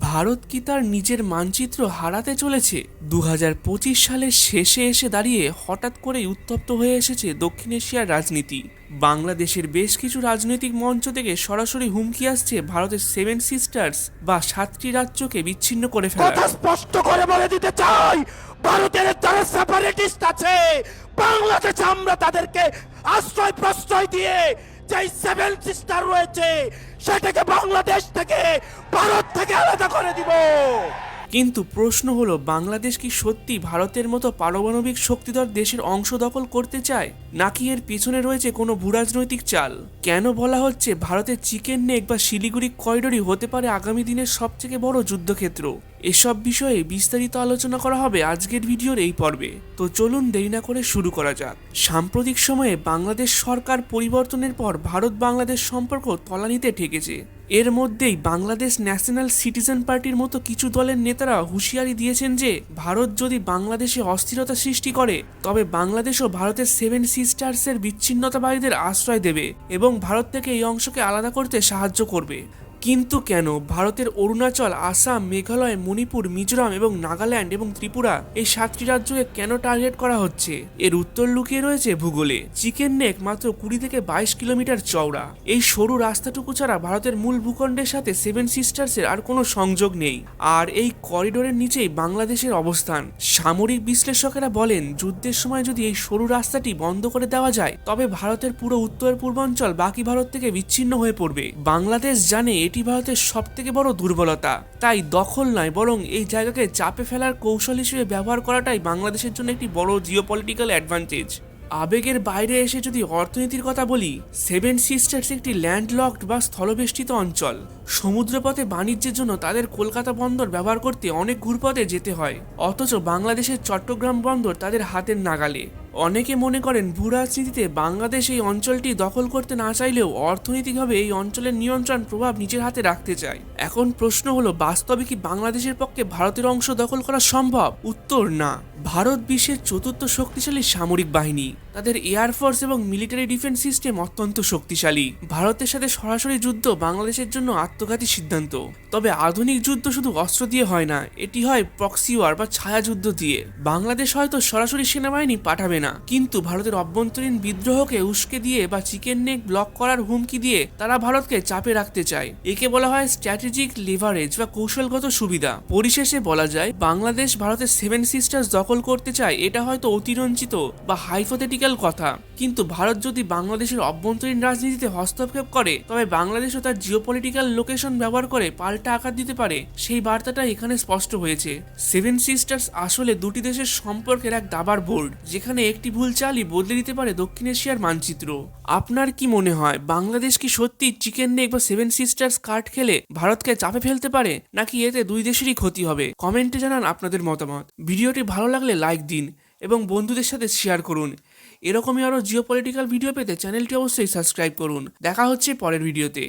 ভারত কি তার নিজের মানচিত্র হারাতে চলেছে? দু সালের শেষে এসে দাঁড়িয়ে হঠাৎ করেই উত্তপ্ত হয়ে এসেছে দক্ষিণ এশিয়ার রাজনীতি। বাংলাদেশের বেশ কিছু রাজনৈতিক মঞ্চ থেকে সরাসরি হুমকি আসছে ভারতের সেভেন সিস্টার্স বা সাতটি রাজ্যকে বিচ্ছিন্ন করে ফেলা স্পষ্ট করে বলে দিতে চাই, ভারতের যারা সেপারেটিস্ট আছে, বাংলাদেশে আমরা তাদেরকে আশ্রয় প্রশ্রয় দিয়ে যেই সেভেন সিস্টার রয়েছে, সেটাকে বাংলাদেশ থেকে ভারত থেকে আলাদা করে দিব। কিন্তু প্রশ্ন হলো, বাংলাদেশ কি সত্যি ভারতের মতো পারমাণবিক শক্তিধর দেশের অংশ দখল করতে চায়? নাকি এর পিছনে রয়েছে কোনো ভূরাজনৈতিক চাল? কেন বলা হচ্ছে ভারতের চিকেন নেক বা শিলিগুড়ি করিডোরই হতে পারে আগামী দিনের সবথেকে বড় যুদ্ধক্ষেত্র? এসব বিষয়ে বিস্তারিত আলোচনা করা হবে আজকের ভিডিওর এই পর্বে। তো চলুন দেরি না করে শুরু করা যাক। সাম্প্রতিক সময়ে বাংলাদেশ সরকার পরিবর্তনের পর ভারত বাংলাদেশ সম্পর্ক তলানিতে ঠেকেছে। এর মধ্যেই বাংলাদেশ ন্যাশনাল সিটিজেন পার্টির মতো কিছু দলের নেতারা হুঁশিয়ারি দিয়েছেন যে, ভারত যদি বাংলাদেশে অস্থিরতা সৃষ্টি করে, তবে বাংলাদেশও ভারতের সেভেন সিস্টার্সের বিচ্ছিন্নতাবাদীদের আশ্রয় দেবে এবং ভারত থেকে এই অংশকে আলাদা করতে সাহায্য করবে। কিন্তু কেন? ভারতের অরুণাচল, আসাম, মেঘালয়, মণিপুর, মিজোরাম এবং নাগাল্যান্ড এবং ত্রিপুরা এই সাতটি রাজ্যকে কেন টার্গেট করা হচ্ছে? এর উত্তর লুকিয়ে রয়েছে ভূগোলে। চিকেন নেক মাত্র কুড়ি থেকে বাইশ কিলোমিটার চওড়া। এই সরু রাস্তাটুকু ছাড়া ভারতের মূল ভূখণ্ডের সাথে সেভেন সিস্টার্সের আর কোনো সংযোগ নেই। আর এই করিডোরের নিচেই বাংলাদেশের অবস্থান। সামরিক বিশ্লেষকেরা বলেন, যুদ্ধের সময় যদি এই সরু রাস্তাটি বন্ধ করে দেওয়া যায়, তবে ভারতের পুরো উত্তর পূর্বাঞ্চল বাকি ভারত থেকে বিচ্ছিন্ন হয়ে পড়বে। বাংলাদেশ জানে এটি ভারতের সব থেকে বড় দুর্বলতা। তাই দখল নয়, বরং এই জায়গাকে চাপে ফেলার কৌশল হিসেবে ব্যবহার করাটাই বাংলাদেশের জন্য একটি বড় জিওপলিটিক্যাল অ্যাডভান্টেজ আবেগের বাইরে এসে যদি অর্থনীতির কথা বলি সেভেন সিস্টার্স একটি ল্যান্ডলকড বা স্থলবেষ্টিত অঞ্চল। সমুদ্রপথে বাণিজ্যের জন্য তাদের কলকাতা বন্দর ব্যবহার করতে অনেক ঘুরপথে যেতে হয়, অথচ বাংলাদেশের চট্টগ্রাম বন্দর তাদের হাতের নাগালে। অনেকে মনে করেন ভূ রাজনীতিতে বাংলাদেশ এই অঞ্চলটি দখল করতে না চাইলেও অর্থনৈতিকভাবে এই অঞ্চলের নিয়ন্ত্রণ প্রভাব নিজের হাতে রাখতে চায়। এখন প্রশ্ন হলো, বাস্তবে কি বাংলাদেশের পক্ষে ভারতের অংশ দখল করা সম্ভব? উত্তর, না। ভারত বিশ্বের চতুর্থ শক্তিশালী সামরিক বাহিনী। তাদের এয়ারফোর্স এবং মিলিটারি ডিফেন্স সিস্টেম অত্যন্ত শক্তিশালী। ভারতের সাথে সরাসরি যুদ্ধ বাংলাদেশের জন্য আত্মঘাতী সিদ্ধান্ত। তবে আধুনিক যুদ্ধ শুধু অস্ত্র দিয়ে হয় না, এটি হয় প্রক্সি ওয়ার বা ছায়াযুদ্ধ দিয়ে। বাংলাদেশ হয়তো সরাসরি সেনাবাহিনী পাঠাবে না। কিন্তু ভারতের অভ্যন্তরীণ বিদ্রোহকে উস্কে দিয়ে বা চিকেন নেক ব্লক করার হুমকি দিয়ে তারা ভারতকে চাপে রাখতে চায়। একে বলা হয় স্ট্র্যাটেজিক লিভারেজ বা কৌশলগত সুবিধা। পরিশেষে বলা যায়, বাংলাদেশ ভারতের সেভেন সিস্টার্স দখল করতে চায় এটা হয়তো অতিরঞ্জিত বা হাইপোথেটিক্যাল কথা। কিন্তু ভারত যদি বাংলাদেশের অভ্যন্তরীণ রাজনীতিতে হস্তক্ষেপ করে, তবে বাংলাদেশও তার জিওপলিটিক্যাল লোকেশন ব্যবহার করে পাল্টা আকার দিতে পারে। সেই বার্তাটা এখানে স্পষ্ট হয়েছে। সেভেন সিস্টার্স আসলে দুটি দেশের সম্পর্কের এক দাবার বোর্ড, যেখানে একটি ভুল চালই বদলে দিতে পারে দক্ষিণ এশিয়ার মানচিত্র। আপনার কি মনে হয়, বাংলাদেশ কি সত্যি চিকেন নেক বা সেভেন সিস্টার্স কার্ড খেলে ভারতকে চাপে ফেলতে পারে, নাকি এতে দুই দেশেরই ক্ষতি হবে? কমেন্টে জানান আপনাদের মতামত। ভিডিওটি ভালো লাগলে লাইক দিন এবং বন্ধুদের সাথে শেয়ার করুন। এরকমই আরও জিওপলিটিক্যাল ভিডিও পেতে চ্যানেলটি অবশ্যই সাবস্ক্রাইব করুন। দেখা হচ্ছে পরের ভিডিওতে।